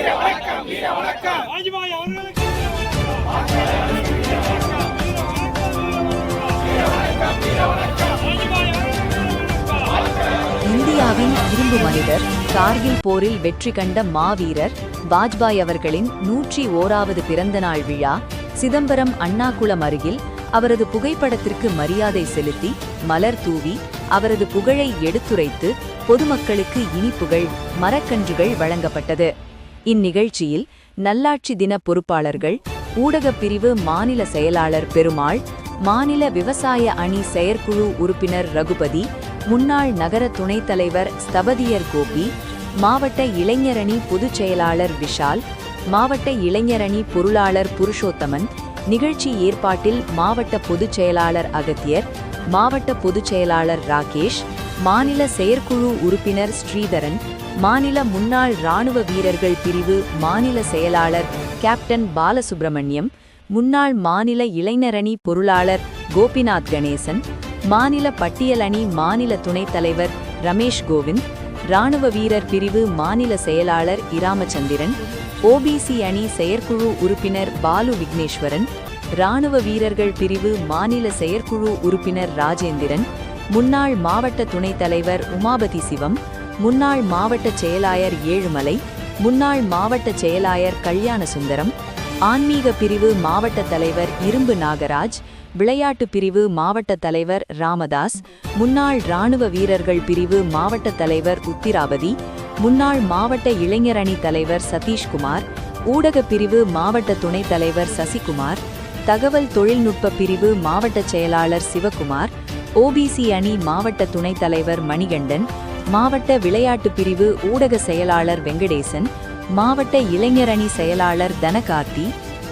வீர வணக்கம் வாஜ்பாய் அவர்களுக்கு இந்தியாவின் இரும்பு மனிதர் கார்கில் போரில் வெற்றி கண்ட மாவீரர் வாஜ்பாய் அவர்களின் நூற்றி ஓராவது பிறந்தநாள் விழா சிதம்பரம் அண்ணாகுளம் அருகில் அவரது புகைப்படத்திற்கு மரியாதை செலுத்தி மலர் தூவி அவரது புகழை எடுத்துரைத்து பொதுமக்களுக்கு இனிப்புகள் மரக்கன்றுகள் வழங்கப்பட்டது. இந்நிகழ்ச்சியில் நல்லாட்சி தின பொறுப்பாளர்கள் ஊடகப் பிரிவு மாநில செயலாளர் பெருமாள் மாநில விவசாய அணி செயற்குழு உறுப்பினர் ரகுபதி முன்னாள் நகர துணைத் தலைவர் ஸ்தபதியர் கோபி மாவட்ட இளைஞரணி பொதுச் செயலாளர் விஷால் மாவட்ட இளைஞரணி பொருளாளர் புருஷோத்தமன் நிகழ்ச்சி ஏற்பாட்டில் மாவட்ட பொதுச் செயலாளர் அகத்தியர் மாவட்ட பொதுச் செயலாளர் ராகேஷ் மாநில செயற்குழு உறுப்பினர் ஸ்ரீதரன் மாநில முன்னாள் ராணுவ வீரர்கள் பிரிவு மாநில செயலாளர் கேப்டன் பாலசுப்பிரமணியம் முன்னாள் மாநில இளைஞரணி பொருளாளர் கோபிநாத் கணேசன் மாநில பட்டியலணி மாநில துணைத் தலைவர் ரமேஷ் கோவிந்த் ராணுவ வீரர் பிரிவு மாநில செயலாளர் இராமச்சந்திரன் ஓபிசி அணி செயற்குழு உறுப்பினர் பாலு விக்னேஸ்வரன் ராணுவ வீரர்கள் பிரிவு மாநில செயற்குழு உறுப்பினர் ராஜேந்திரன் முன்னாள் மாவட்ட துணைத் தலைவர் உமாபதி சிவம் முன்னாள் மாவட்ட செயலாயர் ஏழுமலை முன்னாள் மாவட்ட செயலாயர் கல்யாணசுந்தரம் ஆன்மீக பிரிவு மாவட்ட தலைவர் இரும்பு நாகராஜ் விளையாட்டு பிரிவு மாவட்ட தலைவர் ராமதாஸ் முன்னாள் ராணுவ வீரர்கள் பிரிவு மாவட்ட தலைவர் உத்திராபதி முன்னாள் மாவட்ட இளைஞரணி தலைவர் சதீஷ்குமார் ஊடக பிரிவு மாவட்ட துணைத் தலைவர் சசிகுமார் தகவல் தொழில்நுட்ப பிரிவு மாவட்ட செயலாளர் சிவகுமார் ஓபிசி அணி மாவட்ட துணைத் தலைவர் மணிகண்டன் மாவட்ட விளையாட்டு பிரிவு ஊடக செயலாளர் வெங்கடேசன் மாவட்ட இளைஞரணி செயலாளர் தனகார்த்தி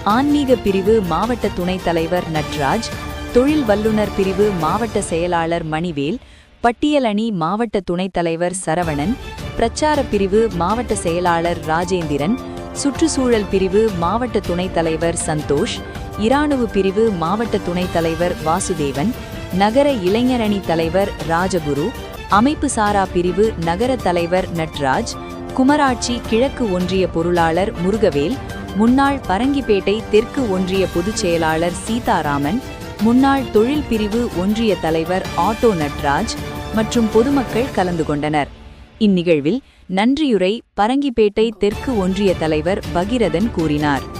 ஆன்மீக பிரிவு மாவட்ட துணைத் தலைவர் நட்ராஜ் தொழில் வல்லுநர் பிரிவு மாவட்ட செயலாளர் மணிவேல் பட்டியல் அணி மாவட்ட துணைத் தலைவர் சரவணன் பிரச்சார பிரிவு மாவட்ட செயலாளர் ராஜேந்திரன் சுற்றுச்சூழல் பிரிவு மாவட்ட துணைத் தலைவர் சந்தோஷ் இராணுவ பிரிவு மாவட்ட துணைத் தலைவர் வாசுதேவன் நகர இளைஞரணி தலைவர் ராஜகுரு அமைப்பு சாரா பிரிவு நகர தலைவர் நட்ராஜ் குமராட்சி கிழக்கு ஒன்றிய பொருளாளர் முருகவேல் முன்னாள் பரங்கிப்பேட்டை தெற்கு ஒன்றிய பொதுச் செயலாளர் சீதாராமன் முன்னாள் தொழில் பிரிவு ஒன்றிய தலைவர் ஆட்டோ நட்ராஜ் மற்றும் பொதுமக்கள் கலந்து கொண்டனர். இந்நிகழ்வில் நன்றியுரை பரங்கிப்பேட்டை தெற்கு ஒன்றிய தலைவர் பகிரதன் கூறினார்.